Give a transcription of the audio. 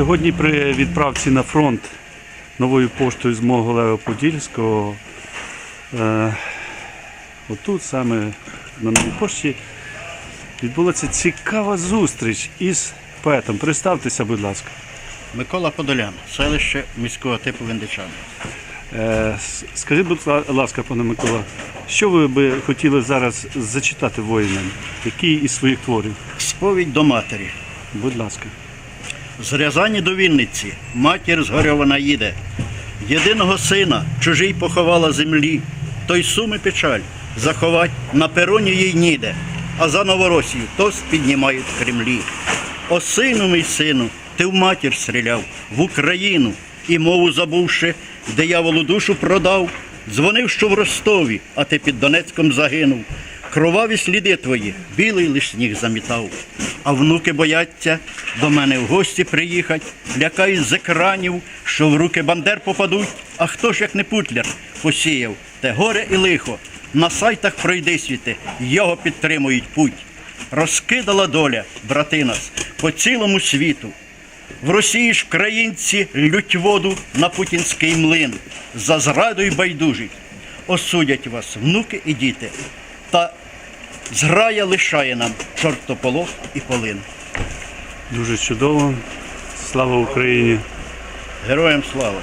Сьогодні при відправці на фронт новою поштою з мого Подільського. Е, отут саме на новій пошті відбулася цікава зустріч із поетом. Представтеся, будь ласка. Микола Подолян, селище міського типу Віндичани. Е, Скажіть, будь ласка, пане Микола, що ви би хотіли зараз зачитати воїнам? Який із своїх творів? Сповідь до матері. Будь ласка. З Рязані до Вінниці матір згорьована їде. Єдиного сина чужий поховала землі. Той суми печаль заховать на пероні їй ніде, а за Новоросію тост піднімають в Кремлі. О сину мій сину, ти в матір стріляв, в Україну, і мову забувши, дияволу душу продав, дзвонив, що в Ростові, а ти під Донецьком загинув. Кроваві сліди твої, білий лиш сніг замітав. А внуки бояться до мене в гості приїхать, лякають з екранів, що в руки бандер попадуть. А хто ж як не путляр посіяв, те горе і лихо. На сайтах пройди світи, його підтримують путь. Розкидала доля, брати нас, по цілому світу. В Росії ж країнці лють воду на путінський млин. За зраду й байдужість. Осудять вас внуки і діти. Та зграя лишає нам чортополох і полин. Дуже чудово. Слава Україні! Героям слава!